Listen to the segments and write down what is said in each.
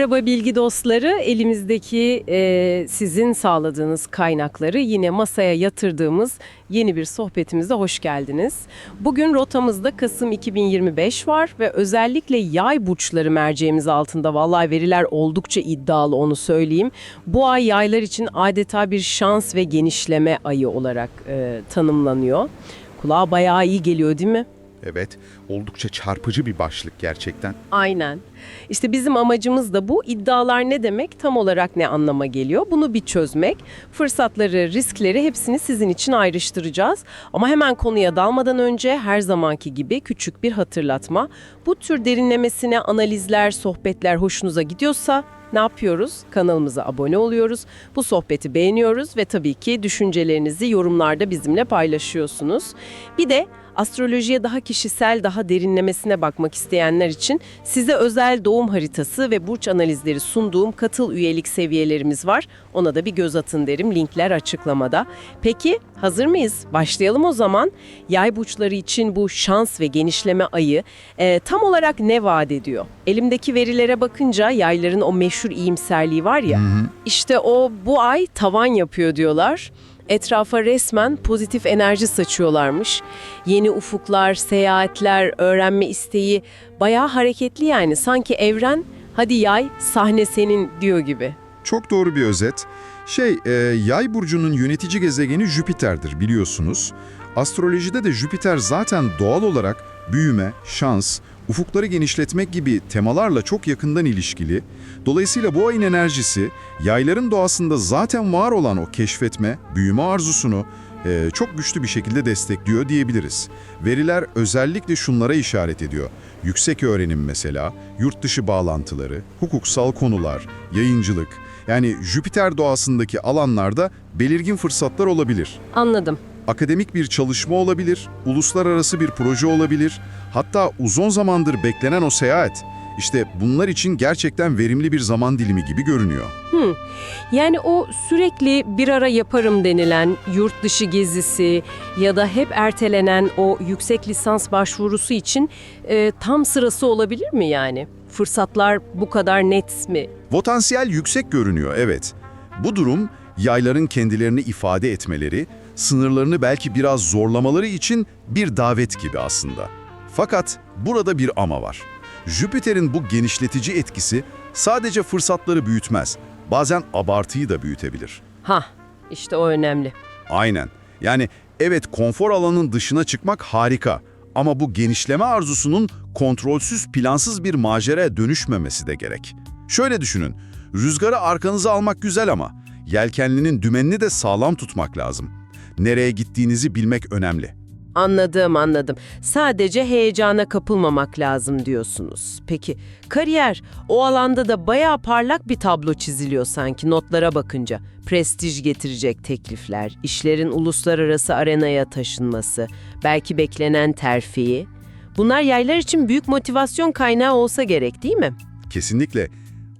Merhaba bilgi dostları. Elimizdeki e, sizin sağladığınız kaynakları yine masaya yatırdığımız yeni bir sohbetimize hoş geldiniz. Bugün rotamızda Kasım 2025 var ve özellikle yay burçları merceğimiz altında vallahi veriler oldukça iddialı onu söyleyeyim. Bu ay yaylar için adeta bir şans ve genişleme ayı olarak e, tanımlanıyor. Kulağa bayağı iyi geliyor değil mi? Evet, oldukça çarpıcı bir başlık gerçekten. Aynen. İşte bizim amacımız da bu. İddialar ne demek, tam olarak ne anlama geliyor? Bunu bir çözmek. Fırsatları, riskleri hepsini sizin için ayrıştıracağız. Ama hemen konuya dalmadan önce her zamanki gibi küçük bir hatırlatma. Bu tür derinlemesine analizler, sohbetler hoşunuza gidiyorsa ne yapıyoruz? Kanalımıza abone oluyoruz. Bu sohbeti beğeniyoruz ve tabii ki düşüncelerinizi yorumlarda bizimle paylaşıyorsunuz. Bir de astrolojiye daha kişisel, daha derinlemesine bakmak isteyenler için size özel doğum haritası ve burç analizleri sunduğum katıl üyelik seviyelerimiz var. Ona da bir göz atın derim. Linkler açıklamada. Peki hazır mıyız? Başlayalım o zaman. Yay burçları için bu şans ve genişleme ayı e, tam olarak ne vaat ediyor? Elimdeki verilere bakınca yayların o meşhur iyimserliği var ya. işte o bu ay tavan yapıyor diyorlar etrafa resmen pozitif enerji saçıyorlarmış. Yeni ufuklar, seyahatler, öğrenme isteği bayağı hareketli yani. Sanki evren hadi yay sahne senin diyor gibi. Çok doğru bir özet. Şey, e, yay burcunun yönetici gezegeni Jüpiter'dir biliyorsunuz. Astrolojide de Jüpiter zaten doğal olarak büyüme, şans, ufukları genişletmek gibi temalarla çok yakından ilişkili. Dolayısıyla bu ayın enerjisi yayların doğasında zaten var olan o keşfetme, büyüme arzusunu e, çok güçlü bir şekilde destekliyor diyebiliriz. Veriler özellikle şunlara işaret ediyor. Yüksek öğrenim mesela, yurt dışı bağlantıları, hukuksal konular, yayıncılık. Yani Jüpiter doğasındaki alanlarda belirgin fırsatlar olabilir. Anladım. Akademik bir çalışma olabilir, uluslararası bir proje olabilir, hatta uzun zamandır beklenen o seyahat. İşte bunlar için gerçekten verimli bir zaman dilimi gibi görünüyor. Yani o sürekli bir ara yaparım denilen yurt dışı gezisi ya da hep ertelenen o yüksek lisans başvurusu için e, tam sırası olabilir mi yani? Fırsatlar bu kadar net mi? Potansiyel yüksek görünüyor, evet. Bu durum yayların kendilerini ifade etmeleri, sınırlarını belki biraz zorlamaları için bir davet gibi aslında. Fakat burada bir ama var. Jüpiter'in bu genişletici etkisi sadece fırsatları büyütmez, bazen abartıyı da büyütebilir. Ha, işte o önemli. Aynen. Yani evet konfor alanının dışına çıkmak harika ama bu genişleme arzusunun kontrolsüz, plansız bir maceraya dönüşmemesi de gerek. Şöyle düşünün, rüzgarı arkanıza almak güzel ama yelkenlinin dümenini de sağlam tutmak lazım. Nereye gittiğinizi bilmek önemli. Anladım, anladım. Sadece heyecana kapılmamak lazım diyorsunuz. Peki, kariyer, o alanda da bayağı parlak bir tablo çiziliyor sanki notlara bakınca. Prestij getirecek teklifler, işlerin uluslararası arenaya taşınması, belki beklenen terfi. Bunlar yaylar için büyük motivasyon kaynağı olsa gerek değil mi? Kesinlikle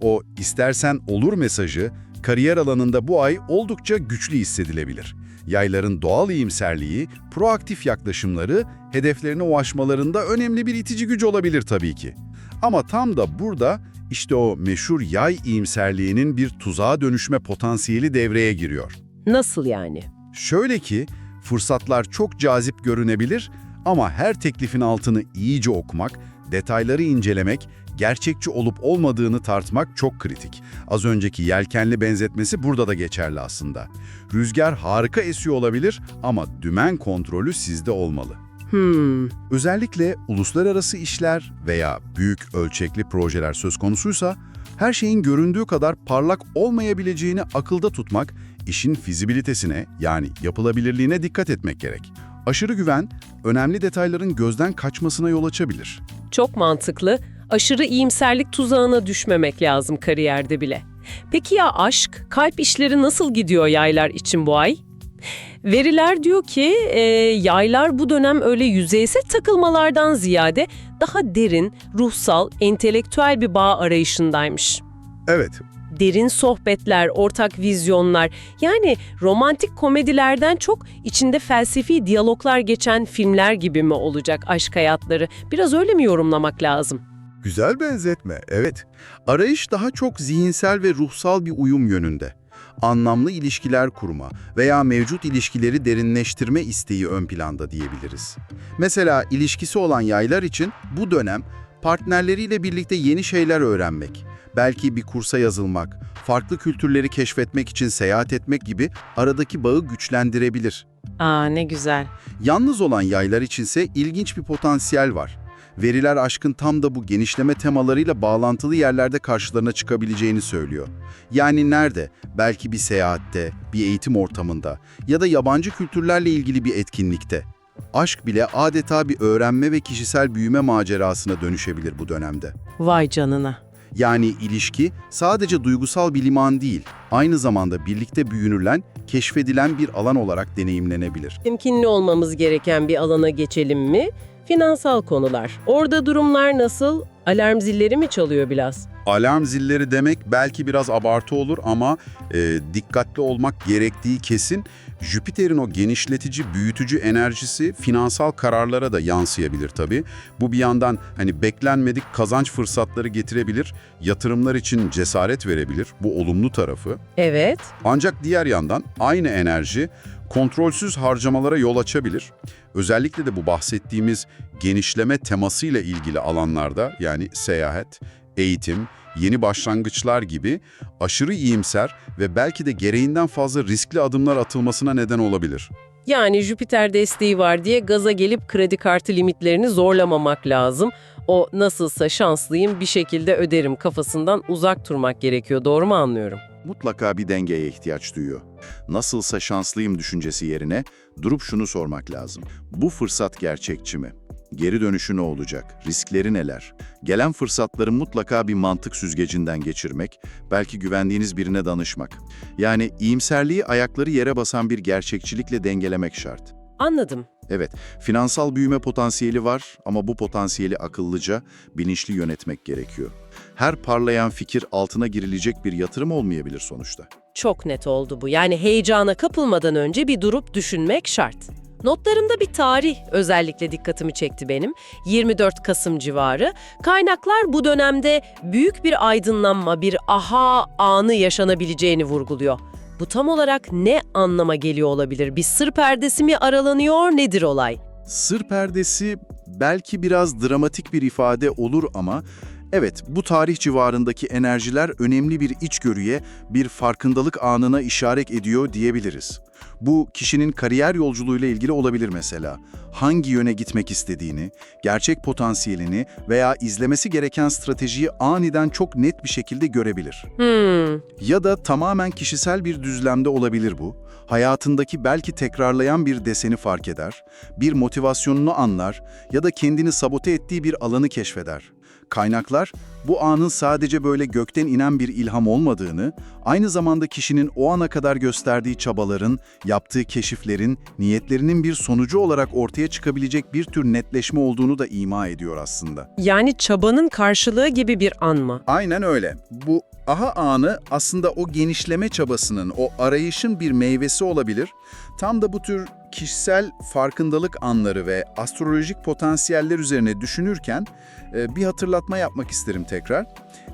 o istersen olur mesajı kariyer alanında bu ay oldukça güçlü hissedilebilir. Yayların doğal iyimserliği, proaktif yaklaşımları hedeflerine ulaşmalarında önemli bir itici güç olabilir tabii ki. Ama tam da burada işte o meşhur yay iyimserliğinin bir tuzağa dönüşme potansiyeli devreye giriyor. Nasıl yani? Şöyle ki, fırsatlar çok cazip görünebilir ama her teklifin altını iyice okumak, detayları incelemek, gerçekçi olup olmadığını tartmak çok kritik. Az önceki yelkenli benzetmesi burada da geçerli aslında. Rüzgar harika esiyor olabilir ama dümen kontrolü sizde olmalı. Hmm, Özellikle uluslararası işler veya büyük ölçekli projeler söz konusuysa, her şeyin göründüğü kadar parlak olmayabileceğini akılda tutmak, işin fizibilitesine yani yapılabilirliğine dikkat etmek gerek. Aşırı güven, önemli detayların gözden kaçmasına yol açabilir. çok mantıklı. Aşırı iyimserlik tuzağına düşmemek lazım kariyerde bile. Peki ya aşk, kalp işleri nasıl gidiyor yaylar için bu ay? Veriler diyor ki e, yaylar bu dönem öyle yüzeysel takılmalardan ziyade daha derin, ruhsal, entelektüel bir bağ arayışındaymış. Evet, Derin sohbetler, ortak vizyonlar, yani romantik komedilerden çok içinde felsefi diyaloglar geçen filmler gibi mi olacak aşk hayatları? Biraz öyle mi yorumlamak lazım? Güzel benzetme, evet. Arayış daha çok zihinsel ve ruhsal bir uyum yönünde. Anlamlı ilişkiler kurma veya mevcut ilişkileri derinleştirme isteği ön planda diyebiliriz. Mesela ilişkisi olan yaylar için bu dönem partnerleriyle birlikte yeni şeyler öğrenmek, belki bir kursa yazılmak, farklı kültürleri keşfetmek için seyahat etmek gibi aradaki bağı güçlendirebilir. Aa ne güzel. Yalnız olan yaylar içinse ilginç bir potansiyel var. Veriler aşkın tam da bu genişleme temalarıyla bağlantılı yerlerde karşılarına çıkabileceğini söylüyor. Yani nerede? Belki bir seyahatte, bir eğitim ortamında ya da yabancı kültürlerle ilgili bir etkinlikte. Aşk bile adeta bir öğrenme ve kişisel büyüme macerasına dönüşebilir bu dönemde. Vay canına. Yani ilişki sadece duygusal bir liman değil, aynı zamanda birlikte büyünülen, keşfedilen bir alan olarak deneyimlenebilir. Temkinli olmamız gereken bir alana geçelim mi? Finansal konular. Orada durumlar nasıl? Alarm zilleri mi çalıyor biraz? Alarm zilleri demek belki biraz abartı olur ama e, dikkatli olmak gerektiği kesin. Jüpiter'in o genişletici, büyütücü enerjisi finansal kararlara da yansıyabilir tabii. Bu bir yandan hani beklenmedik kazanç fırsatları getirebilir, yatırımlar için cesaret verebilir. Bu olumlu tarafı. Evet. Ancak diğer yandan aynı enerji kontrolsüz harcamalara yol açabilir. Özellikle de bu bahsettiğimiz genişleme temasıyla ilgili alanlarda yani seyahat, eğitim, yeni başlangıçlar gibi aşırı iyimser ve belki de gereğinden fazla riskli adımlar atılmasına neden olabilir. Yani Jüpiter desteği var diye gaza gelip kredi kartı limitlerini zorlamamak lazım. O nasılsa şanslıyım bir şekilde öderim kafasından uzak durmak gerekiyor. Doğru mu anlıyorum? Mutlaka bir dengeye ihtiyaç duyuyor. Nasılsa şanslıyım düşüncesi yerine durup şunu sormak lazım. Bu fırsat gerçekçi mi? Geri dönüşü ne olacak? Riskleri neler? Gelen fırsatları mutlaka bir mantık süzgecinden geçirmek, belki güvendiğiniz birine danışmak. Yani iyimserliği ayakları yere basan bir gerçekçilikle dengelemek şart. Anladım. Evet, finansal büyüme potansiyeli var ama bu potansiyeli akıllıca, bilinçli yönetmek gerekiyor. Her parlayan fikir altına girilecek bir yatırım olmayabilir sonuçta. Çok net oldu bu. Yani heyecana kapılmadan önce bir durup düşünmek şart. Notlarımda bir tarih özellikle dikkatimi çekti benim. 24 Kasım civarı. Kaynaklar bu dönemde büyük bir aydınlanma, bir aha anı yaşanabileceğini vurguluyor. Bu tam olarak ne anlama geliyor olabilir? Bir sır perdesi mi aralanıyor, nedir olay? Sır perdesi belki biraz dramatik bir ifade olur ama evet bu tarih civarındaki enerjiler önemli bir içgörüye, bir farkındalık anına işaret ediyor diyebiliriz. Bu kişinin kariyer yolculuğuyla ilgili olabilir mesela. Hangi yöne gitmek istediğini, gerçek potansiyelini veya izlemesi gereken stratejiyi aniden çok net bir şekilde görebilir. Hmm, Ya da tamamen kişisel bir düzlemde olabilir bu. Hayatındaki belki tekrarlayan bir deseni fark eder, bir motivasyonunu anlar ya da kendini sabote ettiği bir alanı keşfeder. Kaynaklar, bu anın sadece böyle gökten inen bir ilham olmadığını, aynı zamanda kişinin o ana kadar gösterdiği çabaların, yaptığı keşiflerin, niyetlerinin bir sonucu olarak ortaya çıkabilecek bir tür netleşme olduğunu da ima ediyor aslında. yani çabanın karşılığı gibi bir an mı? Aynen öyle. Bu aha anı aslında o genişleme çabasının, o arayışın bir meyvesi olabilir. Tam da bu tür kişisel farkındalık anları ve astrolojik potansiyeller üzerine düşünürken e, bir hatırlatma yapmak isterim tekrar.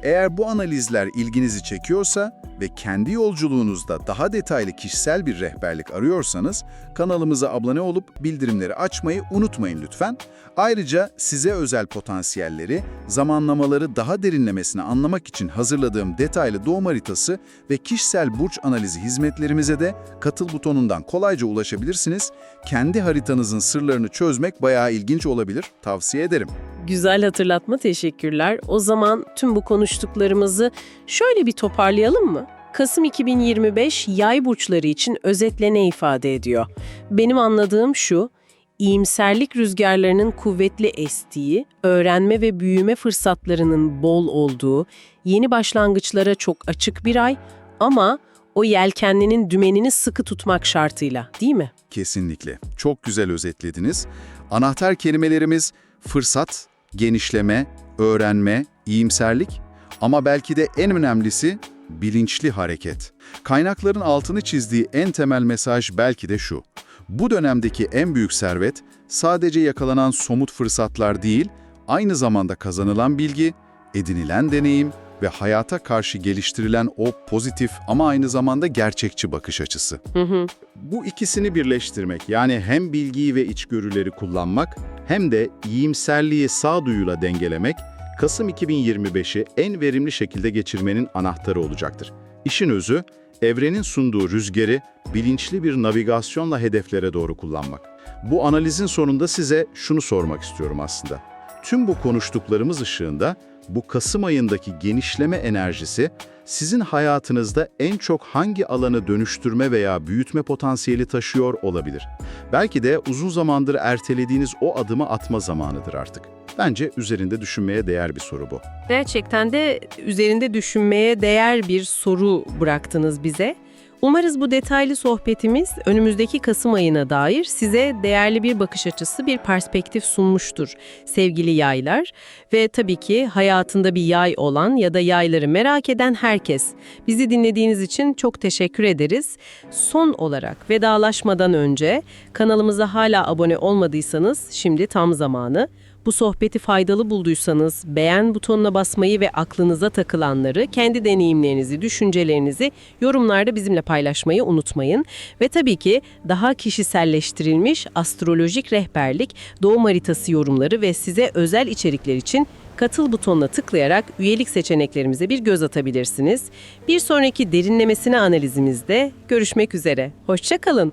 Eğer bu analizler ilginizi çekiyorsa ve kendi yolculuğunuzda daha detaylı kişisel bir rehberlik arıyorsanız kanalımıza abone olup bildirimleri açmayı unutmayın lütfen. Ayrıca size özel potansiyelleri, zamanlamaları daha derinlemesine anlamak için hazırladığım detaylı doğum haritası ve kişisel burç analizi hizmetlerimize de katıl butonundan kolayca ulaşabilirsiniz. Kendi haritanızın sırlarını çözmek bayağı ilginç olabilir, tavsiye ederim. Güzel hatırlatma teşekkürler. O zaman tüm bu konuştuklarımızı şöyle bir toparlayalım mı? Kasım 2025 yay burçları için özetle ne ifade ediyor? Benim anladığım şu, iyimserlik rüzgarlarının kuvvetli estiği, öğrenme ve büyüme fırsatlarının bol olduğu, yeni başlangıçlara çok açık bir ay ama o yelkenlinin dümenini sıkı tutmak şartıyla, değil mi? Kesinlikle. Çok güzel özetlediniz. Anahtar kelimelerimiz fırsat, genişleme, öğrenme, iyimserlik ama belki de en önemlisi bilinçli hareket. Kaynakların altını çizdiği en temel mesaj belki de şu. Bu dönemdeki en büyük servet sadece yakalanan somut fırsatlar değil, aynı zamanda kazanılan bilgi, edinilen deneyim ve hayata karşı geliştirilen o pozitif ama aynı zamanda gerçekçi bakış açısı. Hı hı. Bu ikisini birleştirmek yani hem bilgiyi ve içgörüleri kullanmak hem de iyimserliği sağduyuyla dengelemek Kasım 2025'i en verimli şekilde geçirmenin anahtarı olacaktır. İşin özü, evrenin sunduğu rüzgarı bilinçli bir navigasyonla hedeflere doğru kullanmak. Bu analizin sonunda size şunu sormak istiyorum aslında. Tüm bu konuştuklarımız ışığında bu Kasım ayındaki genişleme enerjisi sizin hayatınızda en çok hangi alanı dönüştürme veya büyütme potansiyeli taşıyor olabilir? Belki de uzun zamandır ertelediğiniz o adımı atma zamanıdır artık. Bence üzerinde düşünmeye değer bir soru bu. Gerçekten de üzerinde düşünmeye değer bir soru bıraktınız bize. Umarız bu detaylı sohbetimiz önümüzdeki Kasım ayına dair size değerli bir bakış açısı, bir perspektif sunmuştur sevgili yaylar. Ve tabii ki hayatında bir yay olan ya da yayları merak eden herkes. Bizi dinlediğiniz için çok teşekkür ederiz. Son olarak vedalaşmadan önce kanalımıza hala abone olmadıysanız şimdi tam zamanı. Bu sohbeti faydalı bulduysanız beğen butonuna basmayı ve aklınıza takılanları, kendi deneyimlerinizi, düşüncelerinizi yorumlarda bizimle paylaşmayı unutmayın. Ve tabii ki daha kişiselleştirilmiş astrolojik rehberlik, doğum haritası yorumları ve size özel içerikler için katıl butonuna tıklayarak üyelik seçeneklerimize bir göz atabilirsiniz. Bir sonraki derinlemesine analizimizde görüşmek üzere. Hoşçakalın.